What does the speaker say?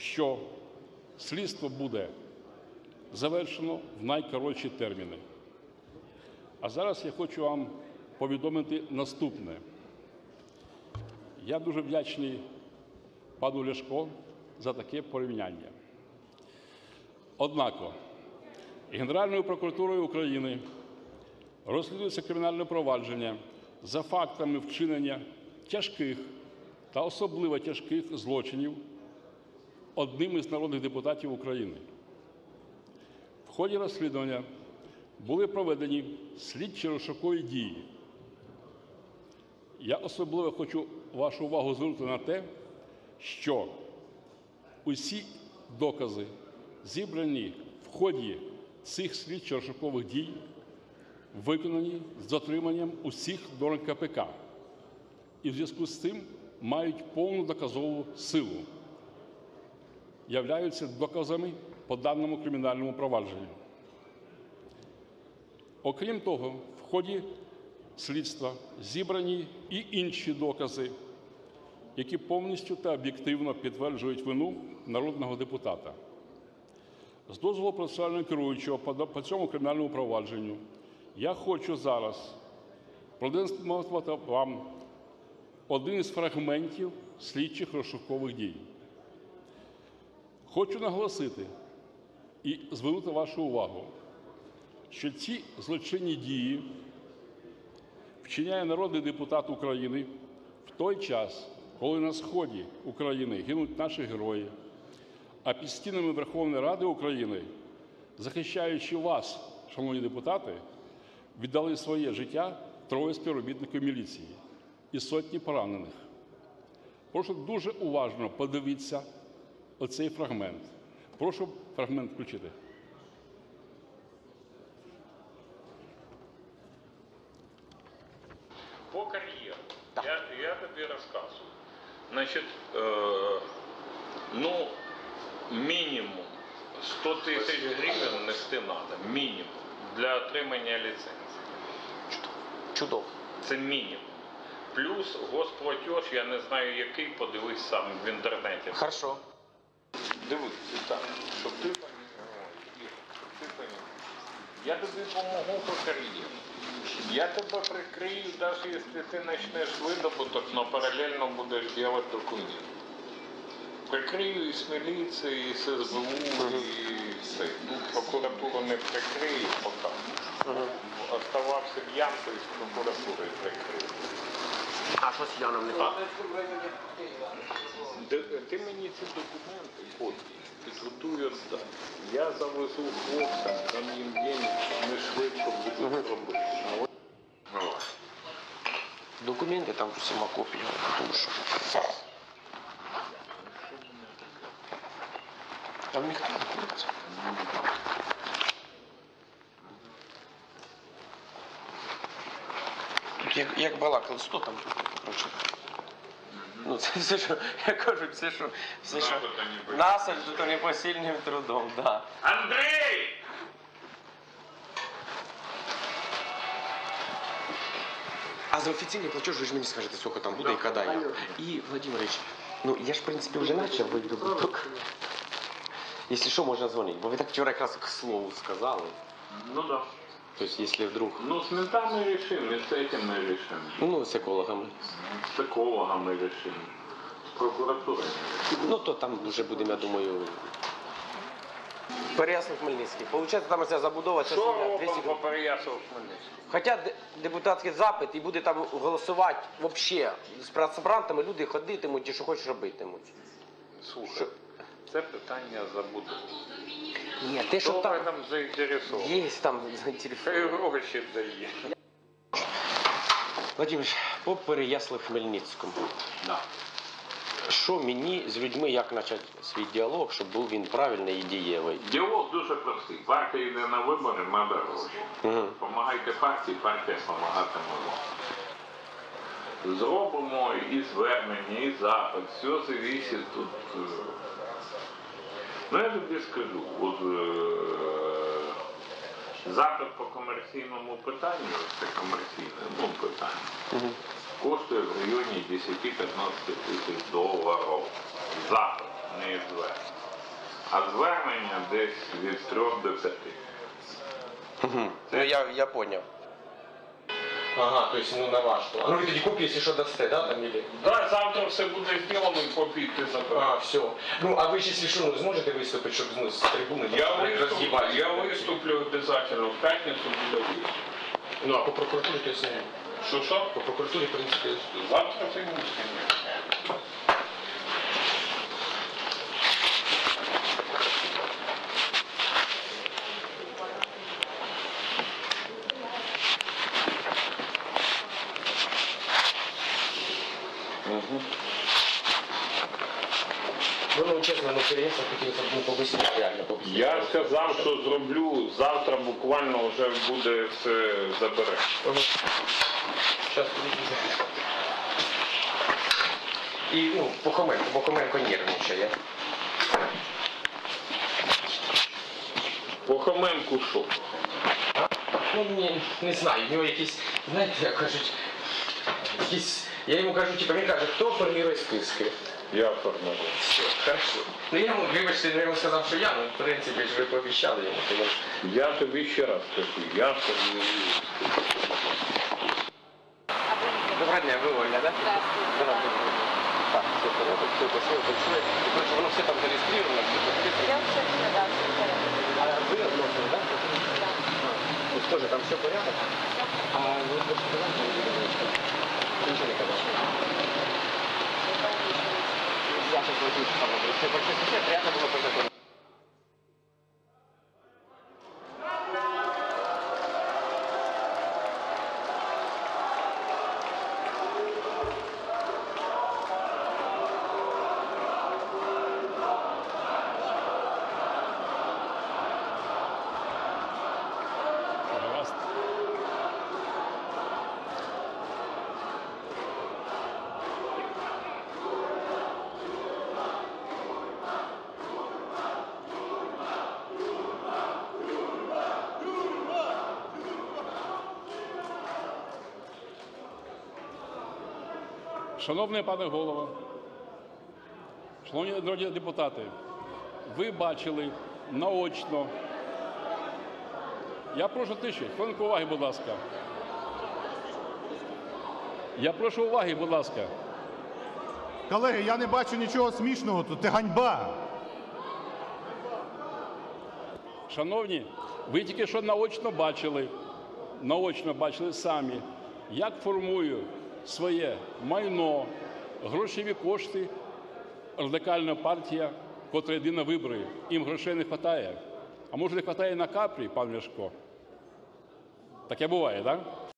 що слідство буде завершено в найкоротші терміни. А зараз я хочу вам повідомити наступне. Я дуже вдячний пану Ляшко за таке порівняння. Однако Генеральною прокуратурою України розслідується кримінальне провадження за фактами вчинення тяжких та особливо тяжких злочинів одним із народних депутатів України. В ході розслідування були проведені слідчі розшукові дії. Я особливо хочу вашу увагу звернути на те, що усі докази, зібрані в ході цих слідчо-розшукових дій, виконані з дотриманням усіх норм КПК і в зв'язку з цим мають повну доказову силу, являються доказами по даному кримінальному провадженню. Окрім того, в ході слідства зібрані і інші докази, які повністю та об'єктивно підтверджують вину народного депутата. З дозволу процесуального керуючого по цьому кримінальному провадженню я хочу зараз продемонструвати вам один із фрагментів слідчих розшукових дій. Хочу наголосити і звернути вашу увагу, що ці злочинні дії вчиняє народний депутат України в той час, коли на сході України гинуть наші герої, а під стінами Верховної Ради України, захищаючи вас, шановні депутати, віддали своє життя троє співробітників міліції і сотні поранених. Прошу дуже уважно подивитися оцей фрагмент. Прошу фрагмент включити. По кар'єру. Я, я тобі розказую. Значить, е, ну, мінімум 100 тисяч гривень нести треба. Мінімум. Для отримання ліцензії. Чудово. Це мінімум. Плюс госплатеж, я не знаю який, подивись сам в інтернеті. Хорошо. Дивись, так, щоб ти пам'ятав, щоб ти пам'ятав. Я тобі допомогу по кар'єрі. Я тебе прикрию, навіть якщо ти почнеш видобуток, але паралельно будеш робити документи. Прикрию і з міліції, і з СБУ, і все. Прокуратуру не прикрию поки. Оставався в ямку і з прокуратурою прикрию. А що з Яном не так? Де- Ти мені ці документи копії підготуй віддай. Я завезу хлопцям, дам їм день, не швидко будуть робити. А от- Ну, Документи там сама копія, тому що. Там ніхто не знаходиться. Як, як балакали, 100 там коротше. Ну, це все, що я кажу, все, що все, що насаль, непосильним трудом, да. Андрей! А за офіційний платеж ви ж мені скажете, сколько там буде і коли я. І, Владимирович, ну я ж, в принципі, вже начав видобуток. Якщо що, можна дзвонити, бо ви так вчора якраз к слову сказали. Ну да. Тобто, якщо вдруг, Ну, с ментами решим, и с этим мы решим. ну, з екологами. С экологом мы решим. С прокуратурой. Ну, то там вже будемо, я думаю. Переяслав Хмельницький. Получається, там ця забудова, ця Що земля, 200 робимо по Переясову Хмельницькому? Хоча де- депутатський запит і буде там голосувати взагалі з працебрантами, люди ходитимуть і що хочеш робитимуть. Слухай, це питання забуду. Що Хто в там этом заінтересований? є там заінтересовані. Хай гроші дає. Владимир, по Переяслав Хмельницькому. Да. Що мені з людьми, як почати свій діалог, щоб був він правильний і дієвий? Діалог дуже простий. Партія йде на вибори, треба гроші. Угу. Помагайте партії, партія допомагатиме вам. Зробимо і звернення, і запит. Все зависить тут. Ну я тобі скажу, от е, запит по комерційному питанню, це комерційне ну, питання, коштує в районі 10-15 тисяч доларів. Запит, не звернення. А звернення десь від трьох до п'яти. Ну я, я понял. Ага, то есть, ну на ваш А Ну ви тоді копії, якщо що дасте, да, там или... Да, завтра все буде зроблено і попіти забрати. А, все. Ну, а ви ще якщо що, ну, зможете виступити, щоб ну, з трибуни Я там, виступлю, роз'їбати? я виступлю обов'язково. В п'ятницю буде виступ. Ну, а по прокуратурі, то есть, ну, Що що? по прокуратурі, в принципі, Завтра ти мусиш. Ну, переїхав, хотілося б, ну, реально, побыстрее. Я сказав, що зроблю завтра буквально вже буде все забере. Сейчас подождите. І, ну, Похоменко, Похоменко нервничає. Похоменку що? Ну, не, не знаю, в нього якісь, знаєте, як кажуть, якісь, я йому кажу, типу, він каже, хто формує списки? Я формую. Все, хорошо. Ну я йому, вибачте, я йому сказав, що я, ну, в принципі, ж ви пообіцяли йому, то він... Я тобі ще раз кажу, я формую. Доброго дня, ви Ольга, да? Да. Так, все порядок, все, спасибо большое. И, короче, воно все там зареєстровано, все подписано. Я все да, все в. А вы относите, да? Да. То есть тоже там все порядок? А вы больше не знаете, не говорите? Ничего не казалось? Я сейчас возьму там. Все большое спасибо, Шановний пане голово, шановні народні депутати, ви бачили наочно. Я прошу тиші, хвилинку уваги, будь ласка. Я прошу уваги, будь ласка. Колеги, я не бачу нічого смішного тут. Це ганьба. Шановні, ви тільки що наочно бачили, наочно бачили самі, як формує своє майно, грошові кошти радикальна партія, котра йде на вибори. Їм грошей не вистачає. А може не вистачає на капрі, пан Ляшко? Таке буває, так? Да?